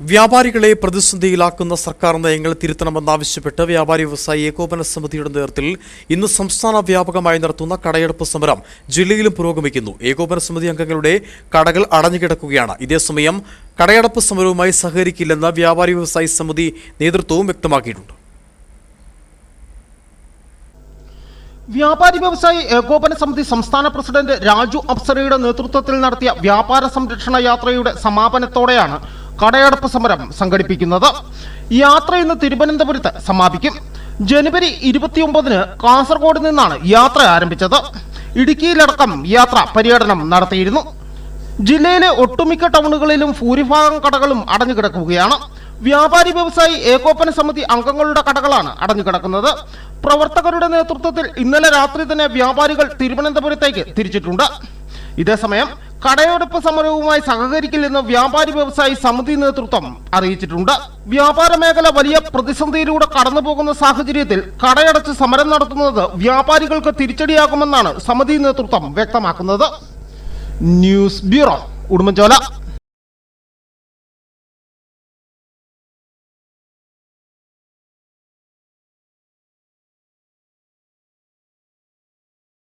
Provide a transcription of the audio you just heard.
വ്യാപാരികളെ പ്രതിസന്ധിയിലാക്കുന്ന സർക്കാർ നയങ്ങൾ തിരുത്തണമെന്നാവശ്യപ്പെട്ട് വ്യാപാരി വ്യവസായി ഏകോപന സമിതിയുടെ നേതൃത്വത്തിൽ ഇന്ന് സംസ്ഥാന വ്യാപകമായി നടത്തുന്ന കടയടപ്പ് സമരം ജില്ലയിലും പുരോഗമിക്കുന്നു. ഏകോപന സമിതി അംഗങ്ങളുടെ കടകൾ അടഞ്ഞുകിടക്കുകയാണ്. ഇതേസമയം കടയടപ്പ് സമരവുമായി സഹകരിക്കില്ലെന്ന് വ്യാപാരി വ്യവസായി സമിതി നേതൃത്വവും വ്യക്തമാക്കിയിട്ടുണ്ട്. വ്യാപാരി വ്യവസായി ഏകോപന സമിതി സംസ്ഥാന പ്രസിഡന്റ് രാജു അപ്സരയുടെ നേതൃത്വത്തിൽ നടത്തിയ വ്യാപാര സംരക്ഷണ യാത്രയുടെ സമാപനത്തോടെയാണ് കടയടപ്പ് സമരം സംഘടിപ്പിക്കുന്നത്. യാത്ര ഇന്ന് തിരുവനന്തപുരത്ത് സമാപിക്കും. ജനുവരി ഇരുപത്തിയൊമ്പതിന് കാസർഗോഡ് നിന്നാണ് യാത്ര ആരംഭിച്ചത്. ഇടുക്കിയിലടക്കം യാത്ര പര്യടനം നടത്തിയിരുന്നു. ജില്ലയിലെ ഒട്ടുമിക്ക ടൗണുകളിലും ഭൂരിഭാഗം കടകളും അടഞ്ഞു കിടക്കുകയാണ് വ്യാപാരി വ്യവസായി ഏകോപന സമിതി അംഗങ്ങളുടെ കടകളാണ് അടഞ്ഞു കിടക്കുന്നത് പ്രവർത്തകരുടെ നേതൃത്വത്തിൽ ഇന്നലെ രാത്രി തന്നെ വ്യാപാരികൾ തിരുവനന്തപുരത്തേക്ക് തിരിച്ചിട്ടുണ്ട്. ഇതേസമയം കടയടപ്പ് സമരവുമായി സഹകരിക്കില്ലെന്ന് വ്യാപാരി വ്യവസായി സമിതി നേതൃത്വം അറിയിച്ചിട്ടുണ്ട്. വ്യാപാര മേഖല വലിയ പ്രതിസന്ധിയിലൂടെ കടന്നുപോകുന്ന സാഹചര്യത്തിൽ കടയടച്ച് സമരം നടത്തുന്നത് വ്യാപാരികൾക്ക് തിരിച്ചടിയാകുമെന്നാണ് സമിതി നേതൃത്വം വ്യക്തമാക്കുന്നത്. News bureau Udumbanchola.